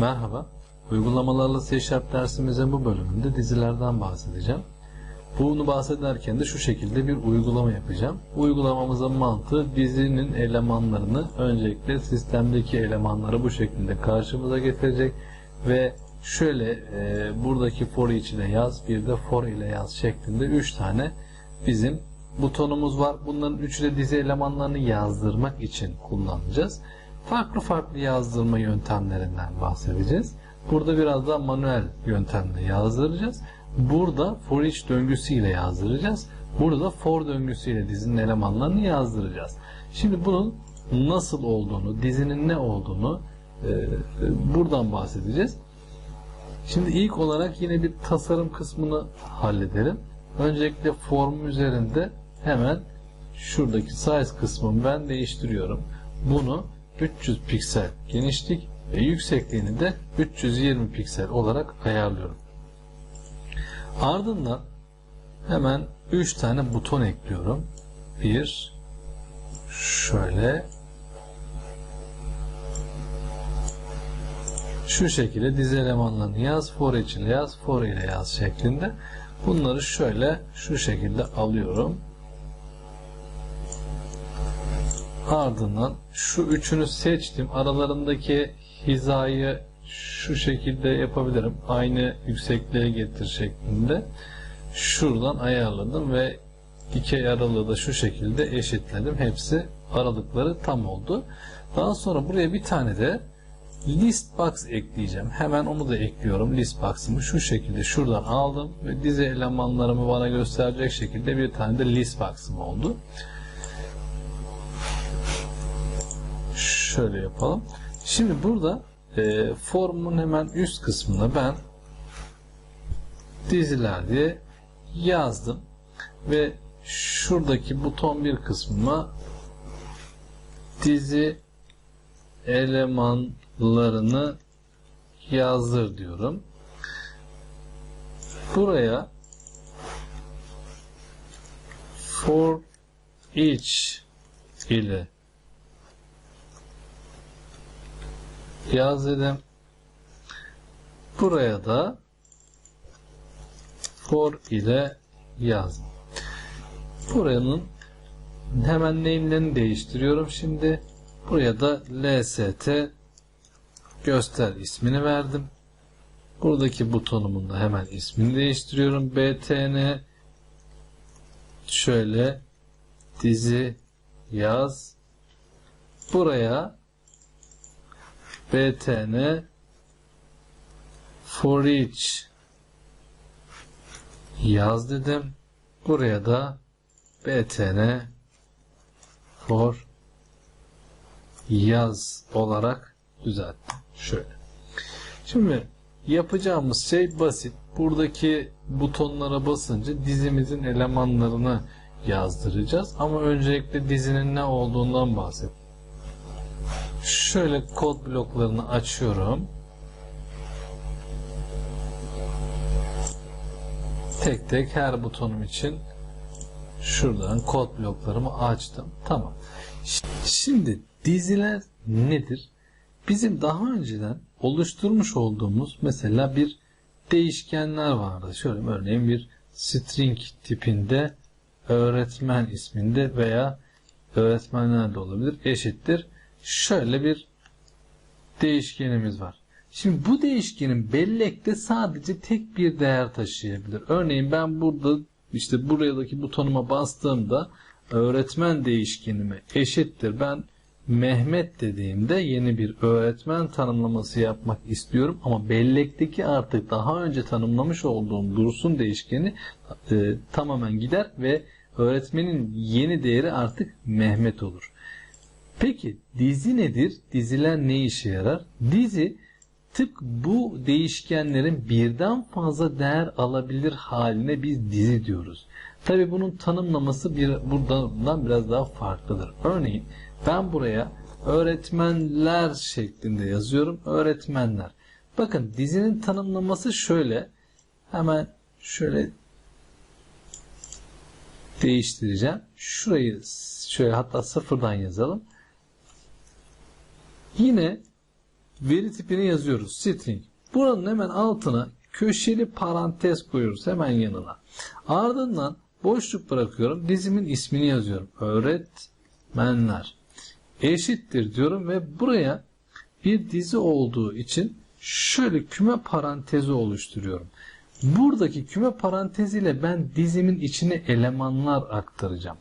Merhaba. Uygulamalarla C dersimizin bu bölümünde dizilerden bahsedeceğim. Bunu bahsederken de şu şekilde bir uygulama yapacağım. Uygulamamızın mantığı dizinin elemanlarını öncelikle sistemdeki elemanları bu şekilde karşımıza getirecek ve şöyle e, buradaki for ile yaz bir de for ile yaz şeklinde 3 tane bizim butonumuz var. Bunların üçü de dizi elemanlarını yazdırmak için kullanacağız. Farklı farklı yazdırma yöntemlerinden bahsedeceğiz. Burada biraz daha manuel yöntemle yazdıracağız. Burada for each döngüsüyle yazdıracağız. Burada for döngüsüyle dizinin elemanlarını yazdıracağız. Şimdi bunun nasıl olduğunu, dizinin ne olduğunu e, buradan bahsedeceğiz. Şimdi ilk olarak yine bir tasarım kısmını halledelim. Öncelikle form üzerinde hemen şuradaki size kısmını ben değiştiriyorum. Bunu 300 piksel genişlik ve yüksekliğini de 320 piksel olarak ayarlıyorum. Ardından hemen 3 tane buton ekliyorum. Bir şöyle şu şekilde dizi elemanlarını yaz, for ile yaz, for ile yaz şeklinde. Bunları şöyle şu şekilde alıyorum. Ardından şu üçünü seçtim. Aralarındaki hizayı şu şekilde yapabilirim. Aynı yüksekliğe getir şeklinde. Şuradan ayarladım ve iki aralığı da şu şekilde eşitledim. Hepsi aralıkları tam oldu. Daha sonra buraya bir tane de list box ekleyeceğim. Hemen onu da ekliyorum. List box'ımı şu şekilde şuradan aldım ve dizi elemanlarımı bana gösterecek şekilde bir tane de list box'ım oldu. Şöyle yapalım. Şimdi burada e, formun hemen üst kısmına ben diziler diye yazdım ve şuradaki buton bir kısmıma dizi elemanlarını yazdır diyorum. Buraya for each ile yaz dedim. Buraya da for ile yazdım. Buranın hemen name'lerini değiştiriyorum şimdi. Buraya da lst göster ismini verdim. Buradaki butonumun da hemen ismini değiştiriyorum. btn şöyle dizi yaz. Buraya btn for each yaz dedim. Buraya da btn for yaz olarak düzelttim. Şöyle. Şimdi yapacağımız şey basit. Buradaki butonlara basınca dizimizin elemanlarını yazdıracağız. Ama öncelikle dizinin ne olduğundan bahset. Şöyle kod bloklarını açıyorum. Tek tek her butonum için şuradan kod bloklarımı açtım. Tamam. Şimdi diziler nedir? Bizim daha önceden oluşturmuş olduğumuz mesela bir değişkenler vardı. Şöyle örneğin bir string tipinde öğretmen isminde veya öğretmenler de olabilir eşittir. Şöyle bir değişkenimiz var. Şimdi bu değişkenin bellekte sadece tek bir değer taşıyabilir. Örneğin ben burada işte buradaki butonuma bastığımda öğretmen değişkenime eşittir. Ben Mehmet dediğimde yeni bir öğretmen tanımlaması yapmak istiyorum ama bellekteki artık daha önce tanımlamış olduğum dursun değişkeni e, tamamen gider ve öğretmenin yeni değeri artık Mehmet olur. Peki dizi nedir? Diziler ne işe yarar? Dizi tıpkı bu değişkenlerin birden fazla değer alabilir haline biz dizi diyoruz. Tabi bunun tanımlaması bir, buradan biraz daha farklıdır. Örneğin ben buraya öğretmenler şeklinde yazıyorum. Öğretmenler. Bakın dizinin tanımlaması şöyle. Hemen şöyle değiştireceğim. Şurayı şöyle hatta sıfırdan yazalım. Yine veri tipini yazıyoruz. String. Buranın hemen altına köşeli parantez koyuyoruz hemen yanına. Ardından boşluk bırakıyorum. Dizimin ismini yazıyorum. Öğretmenler. Eşittir diyorum ve buraya bir dizi olduğu için şöyle küme parantezi oluşturuyorum. Buradaki küme paranteziyle ben dizimin içine elemanlar aktaracağım.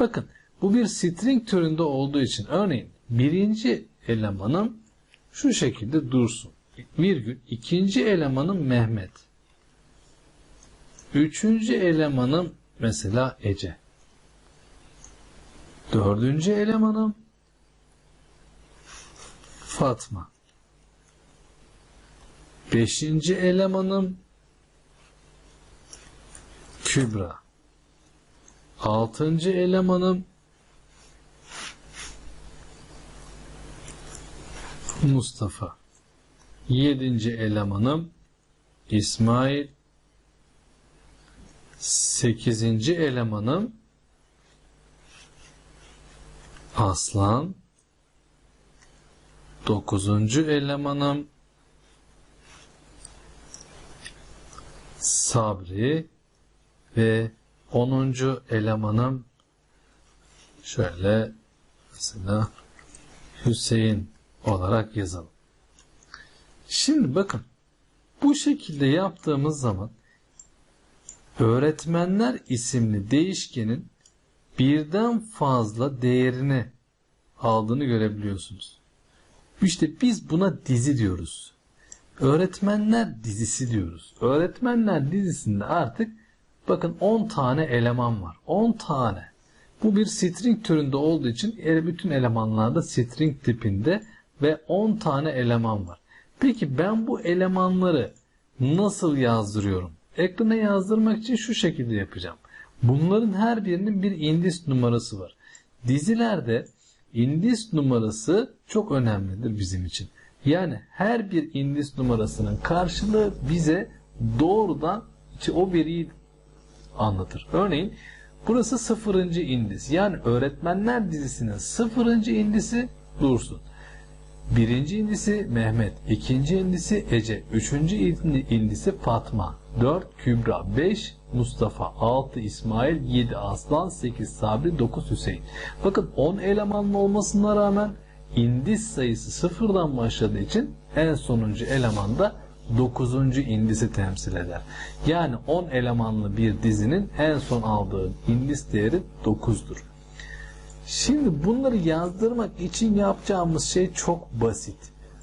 Bakın bu bir string türünde olduğu için örneğin birinci elemanım şu şekilde dursun. Virgül. ikinci elemanım Mehmet. Üçüncü elemanım mesela Ece. Dördüncü elemanım Fatma. Beşinci elemanım Kübra. Altıncı elemanım Mustafa. Yedinci elemanım İsmail. Sekizinci elemanım Aslan. Dokuzuncu elemanım Sabri ve onuncu elemanım şöyle mesela Hüseyin olarak yazalım. Şimdi bakın bu şekilde yaptığımız zaman öğretmenler isimli değişkenin birden fazla değerini aldığını görebiliyorsunuz. İşte biz buna dizi diyoruz. Öğretmenler dizisi diyoruz. Öğretmenler dizisinde artık bakın 10 tane eleman var. 10 tane. Bu bir string türünde olduğu için bütün elemanlarda string tipinde ve 10 tane eleman var. Peki ben bu elemanları nasıl yazdırıyorum? Ekrana yazdırmak için şu şekilde yapacağım. Bunların her birinin bir indis numarası var. Dizilerde indis numarası çok önemlidir bizim için. Yani her bir indis numarasının karşılığı bize doğrudan o veriyi anlatır. Örneğin burası sıfırıncı indis. Yani öğretmenler dizisinin sıfırıncı indisi Dursun. Birinci indisi Mehmet, ikinci indisi Ece, üçüncü indisi Fatma, dört Kübra, beş Mustafa, altı İsmail, yedi Aslan, sekiz Sabri, dokuz Hüseyin. Bakın on elemanlı olmasına rağmen indis sayısı sıfırdan başladığı için en sonuncu eleman da 9. indisi temsil eder. Yani 10 elemanlı bir dizinin en son aldığı indis değeri 9'dur. Şimdi bunları yazdırmak için yapacağımız şey çok basit.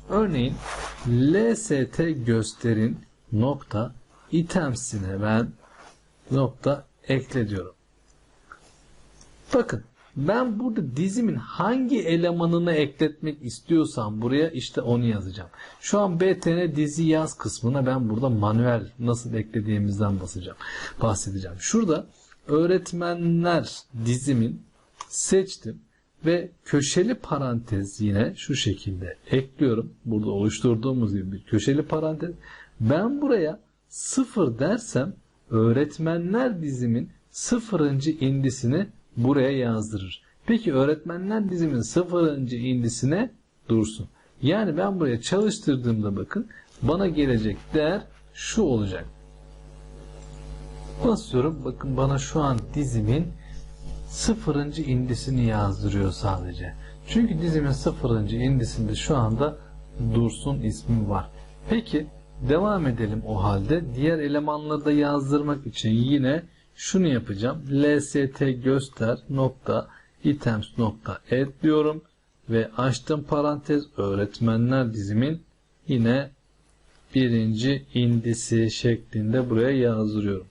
Örneğin lst gösterin nokta itemsine ben nokta ekle diyorum. Bakın ben burada dizimin hangi elemanını ekletmek istiyorsam buraya işte onu yazacağım. Şu an btn dizi yaz kısmına ben burada manuel nasıl eklediğimizden basacağım, bahsedeceğim. Şurada öğretmenler dizimin seçtim ve köşeli parantez yine şu şekilde ekliyorum. Burada oluşturduğumuz gibi bir köşeli parantez. Ben buraya sıfır dersem öğretmenler dizimin sıfırıncı indisini buraya yazdırır. Peki öğretmenler dizimin sıfırıncı indisine dursun. Yani ben buraya çalıştırdığımda bakın bana gelecek değer şu olacak. Basıyorum. Bakın bana şu an dizimin sıfırıncı indisini yazdırıyor sadece. Çünkü dizimin sıfırıncı indisinde şu anda Dursun ismi var. Peki devam edelim o halde. Diğer elemanları da yazdırmak için yine şunu yapacağım. lst göster nokta items nokta add diyorum ve açtım parantez öğretmenler dizimin yine birinci indisi şeklinde buraya yazdırıyorum.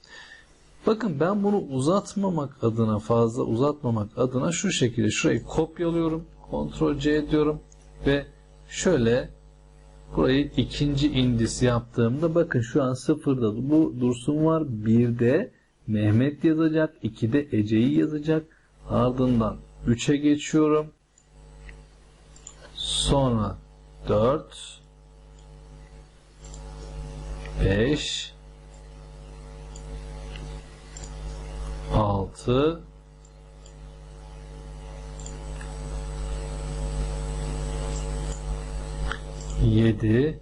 Bakın ben bunu uzatmamak adına fazla uzatmamak adına şu şekilde şurayı kopyalıyorum. Ctrl C diyorum ve şöyle burayı ikinci indis yaptığımda bakın şu an sıfırda bu dursun var. Bir de Mehmet yazacak. 2'de Ece'yi yazacak. Ardından 3'e geçiyorum. Sonra 4 5 6 7 7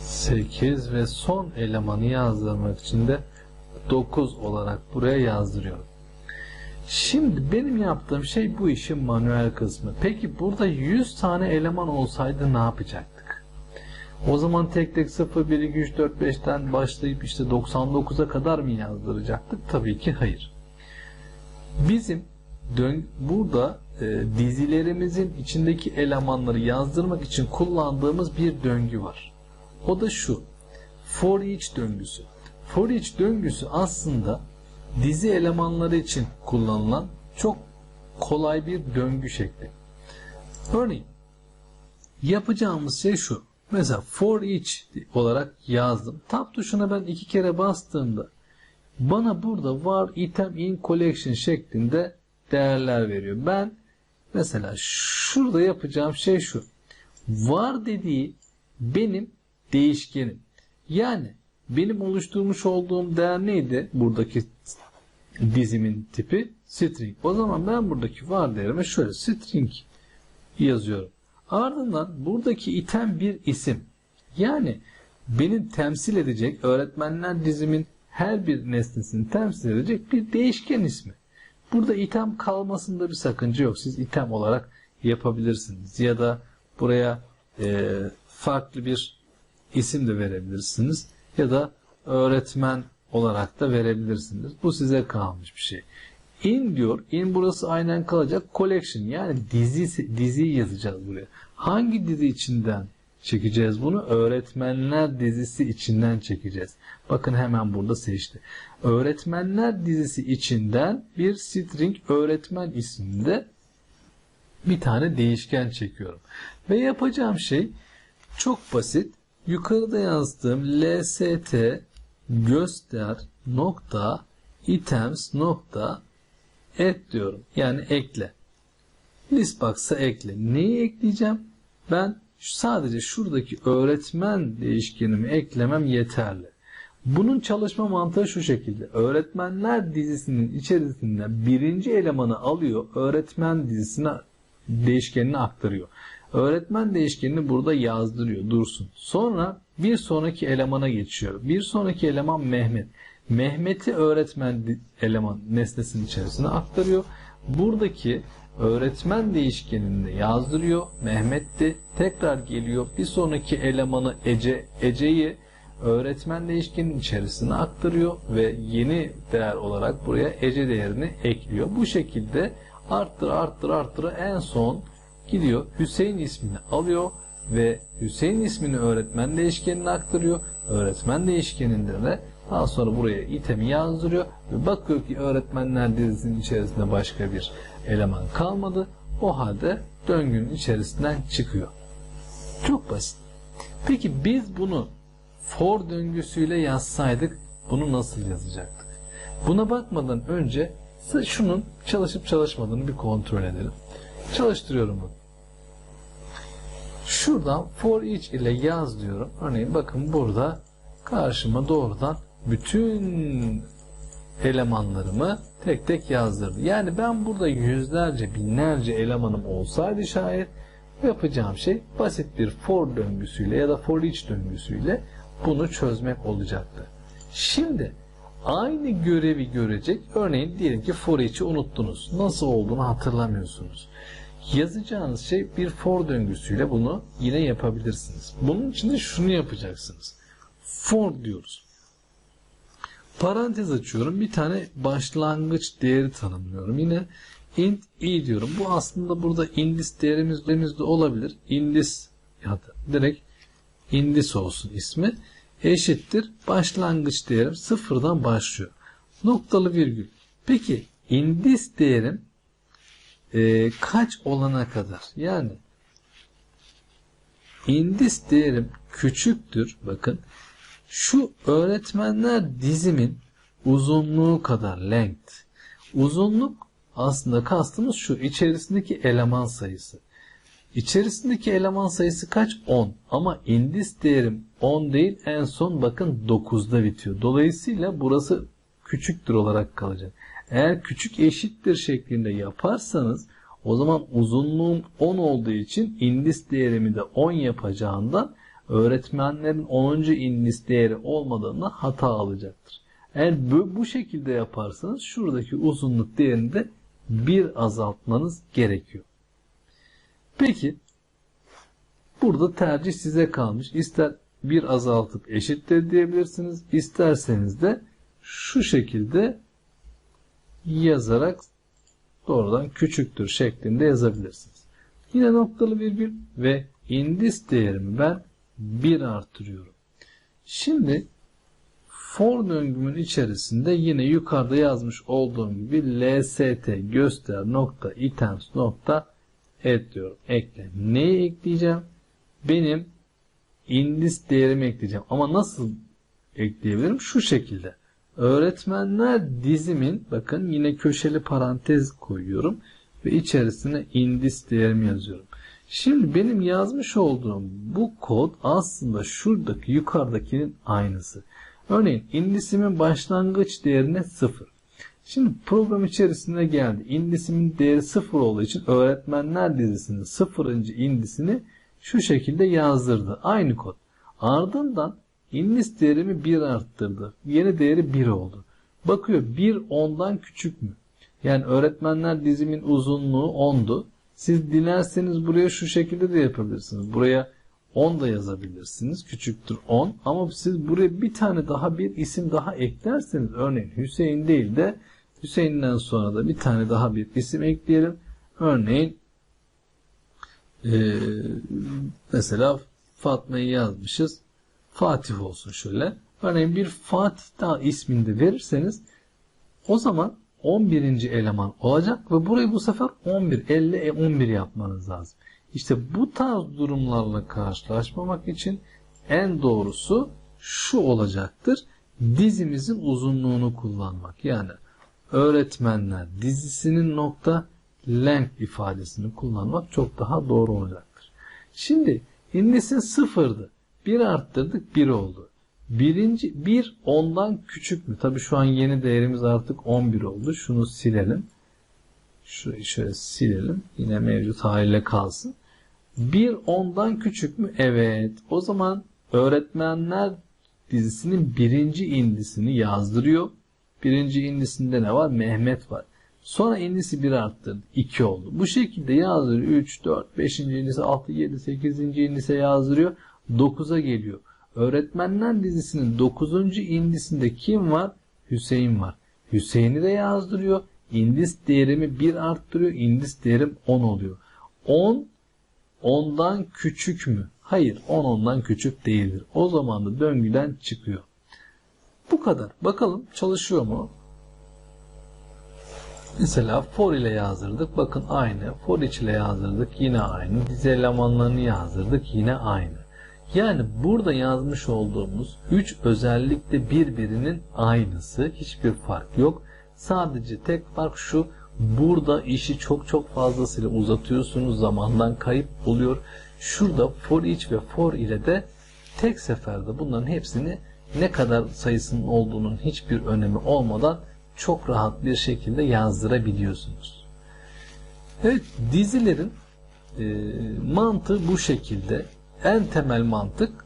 8 ve son elemanı yazdırmak için de 9 olarak buraya yazdırıyorum. Şimdi benim yaptığım şey bu işin manuel kısmı. Peki burada 100 tane eleman olsaydı ne yapacaktık? O zaman tek tek 0, 1, 2, 3, 4, 5'ten başlayıp işte 99'a kadar mı yazdıracaktık? Tabii ki hayır. Bizim dön burada e, dizilerimizin içindeki elemanları yazdırmak için kullandığımız bir döngü var. O da şu. For each döngüsü. For each döngüsü aslında dizi elemanları için kullanılan çok kolay bir döngü şekli. Örneğin yapacağımız şey şu. Mesela for each olarak yazdım. Tab tuşuna ben iki kere bastığımda bana burada var item in collection şeklinde değerler veriyor. Ben mesela şurada yapacağım şey şu. Var dediği benim değişkenim. Yani benim oluşturmuş olduğum değer neydi? Buradaki dizimin tipi string. O zaman ben buradaki var değerime şöyle string yazıyorum. Ardından buradaki item bir isim. Yani benim temsil edecek öğretmenler dizimin her bir nesnesini temsil edecek bir değişken ismi. Burada item kalmasında bir sakınca yok. Siz item olarak yapabilirsiniz. Ya da buraya e, farklı bir isim de verebilirsiniz. Ya da öğretmen olarak da verebilirsiniz. Bu size kalmış bir şey. In diyor. In burası aynen kalacak. Collection yani dizi diziyi yazacağız buraya. Hangi dizi içinden çekeceğiz bunu? Öğretmenler dizisi içinden çekeceğiz. Bakın hemen burada seçti. Öğretmenler dizisi içinden bir string öğretmen isminde bir tane değişken çekiyorum. Ve yapacağım şey çok basit. Yukarıda yazdığım lst göster nokta items nokta et diyorum. Yani ekle. Listbox'a ekle. Neyi ekleyeceğim? Ben sadece şuradaki öğretmen değişkenimi eklemem yeterli. Bunun çalışma mantığı şu şekilde. Öğretmenler dizisinin içerisinden birinci elemanı alıyor, öğretmen dizisine değişkenini aktarıyor. Öğretmen değişkenini burada yazdırıyor, dursun. Sonra bir sonraki elemana geçiyor. Bir sonraki eleman Mehmet. Mehmet'i öğretmen eleman nesnesinin içerisine aktarıyor. Buradaki öğretmen değişkenini yazdırıyor. Mehmet de tekrar geliyor. Bir sonraki elemanı Ece, Ece'yi öğretmen değişkenin içerisine aktarıyor ve yeni değer olarak buraya Ece değerini ekliyor. Bu şekilde arttır arttır arttır en son gidiyor Hüseyin ismini alıyor ve Hüseyin ismini öğretmen değişkenine aktarıyor. Öğretmen değişkeninde de daha sonra buraya itemi yazdırıyor ve bakıyor ki öğretmenler dizisinin içerisinde başka bir eleman kalmadı. O halde döngünün içerisinden çıkıyor. Çok basit. Peki biz bunu for döngüsüyle yazsaydık bunu nasıl yazacaktık? Buna bakmadan önce şunun çalışıp çalışmadığını bir kontrol edelim. Çalıştırıyorum bunu. Şuradan for each ile yaz diyorum. Örneğin bakın burada karşıma doğrudan bütün elemanlarımı tek tek yazdırdı. Yani ben burada yüzlerce binlerce elemanım olsaydı şayet yapacağım şey basit bir for döngüsüyle ya da for each döngüsüyle bunu çözmek olacaktı. Şimdi aynı görevi görecek örneğin diyelim ki for each'i unuttunuz. Nasıl olduğunu hatırlamıyorsunuz. Yazacağınız şey bir for döngüsüyle bunu yine yapabilirsiniz. Bunun için de şunu yapacaksınız. For diyoruz. Parantez açıyorum. Bir tane başlangıç değeri tanımlıyorum. Yine int i diyorum. Bu aslında burada indis değerimiz de olabilir. Indis ya da direkt indis olsun ismi. Eşittir. Başlangıç değerim sıfırdan başlıyor. Noktalı virgül. Peki indis değerim e, kaç olana kadar? Yani indis değerim küçüktür. Bakın şu öğretmenler dizimin uzunluğu kadar length. Uzunluk aslında kastımız şu içerisindeki eleman sayısı. İçerisindeki eleman sayısı kaç? 10. Ama indis değerim 10 değil en son bakın 9'da bitiyor. Dolayısıyla burası küçüktür olarak kalacak. Eğer küçük eşittir şeklinde yaparsanız O zaman uzunluğum 10 olduğu için indis değerimi de 10 yapacağından öğretmenlerin 10. indis değeri olmadığında hata alacaktır. Eğer bu, şekilde yaparsanız şuradaki uzunluk değerini de 1 azaltmanız gerekiyor. Peki burada tercih size kalmış. İster bir azaltıp eşittir diyebilirsiniz. İsterseniz de şu şekilde yazarak doğrudan küçüktür şeklinde yazabilirsiniz. Yine noktalı virgül ve indis değerimi ben 1 artırıyorum. Şimdi for döngümün içerisinde yine yukarıda yazmış olduğum gibi lst göster nokta items nokta add diyorum. Ekle. Neyi ekleyeceğim? Benim indis değerimi ekleyeceğim. Ama nasıl ekleyebilirim? Şu şekilde. Öğretmenler dizimin bakın yine köşeli parantez koyuyorum ve içerisine indis değerimi yazıyorum. Şimdi benim yazmış olduğum bu kod aslında şuradaki yukarıdakinin aynısı. Örneğin indisimin başlangıç değerine 0. Şimdi program içerisinde geldi. İndisimin değeri 0 olduğu için öğretmenler dizisinin 0. indisini şu şekilde yazdırdı. Aynı kod. Ardından indis değerimi 1 arttırdı. Yeni değeri 1 oldu. Bakıyor 1 10'dan küçük mü? Yani öğretmenler dizimin uzunluğu 10'du. Siz dilerseniz buraya şu şekilde de yapabilirsiniz. Buraya 10 da yazabilirsiniz. Küçüktür 10. Ama siz buraya bir tane daha bir isim daha eklerseniz örneğin Hüseyin değil de Hüseyin'den sonra da bir tane daha bir isim ekleyelim. Örneğin ee, mesela Fatma'yı yazmışız. Fatih olsun şöyle. Örneğin bir Fatih daha ismini de verirseniz o zaman 11. eleman olacak ve burayı bu sefer 11, 50, 11 yapmanız lazım. İşte bu tarz durumlarla karşılaşmamak için en doğrusu şu olacaktır. Dizimizin uzunluğunu kullanmak. Yani öğretmenler dizisinin nokta length ifadesini kullanmak çok daha doğru olacaktır. Şimdi indisi sıfırdı. Bir arttırdık bir oldu. Birinci bir ondan küçük mü? Tabi şu an yeni değerimiz artık 11 oldu. Şunu silelim. Şurayı şöyle silelim. Yine mevcut haliyle kalsın. Bir ondan küçük mü? Evet. O zaman öğretmenler dizisinin birinci indisini yazdırıyor. Birinci indisinde ne var? Mehmet var. Sonra indisi bir arttırdı. 2 oldu. Bu şekilde yazdırıyor. 3, 4, 5. indisi 6, 7, 8. indise yazdırıyor. 9'a geliyor. Öğretmenler dizisinin 9. indisinde kim var? Hüseyin var. Hüseyin'i de yazdırıyor. İndis değerimi 1 arttırıyor. İndis değerim 10 oluyor. 10 10'dan küçük mü? Hayır 10 ondan küçük değildir. O zaman da döngüden çıkıyor. Bu kadar. Bakalım çalışıyor mu? Mesela for ile yazdırdık. Bakın aynı. For iç ile yazdırdık. Yine aynı. Dizi elemanlarını yazdırdık. Yine aynı. Yani burada yazmış olduğumuz 3 özellik de birbirinin aynısı. Hiçbir fark yok. Sadece tek fark şu. Burada işi çok çok fazlasıyla uzatıyorsunuz. Zamandan kayıp oluyor. Şurada for each ve for ile de tek seferde bunların hepsini ne kadar sayısının olduğunun hiçbir önemi olmadan çok rahat bir şekilde yazdırabiliyorsunuz. Evet dizilerin e, mantığı bu şekilde. En temel mantık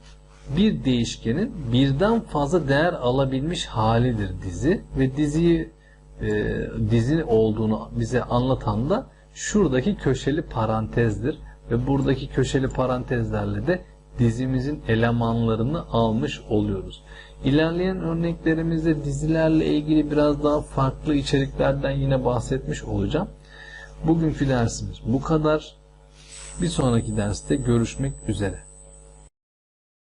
bir değişkenin birden fazla değer alabilmiş halidir dizi ve diziyi e, dizi olduğunu bize anlatan da şuradaki köşeli parantezdir ve buradaki köşeli parantezlerle de dizimizin elemanlarını almış oluyoruz. İlerleyen örneklerimizde dizilerle ilgili biraz daha farklı içeriklerden yine bahsetmiş olacağım. Bugünkü dersimiz bu kadar. Bir sonraki derste görüşmek üzere.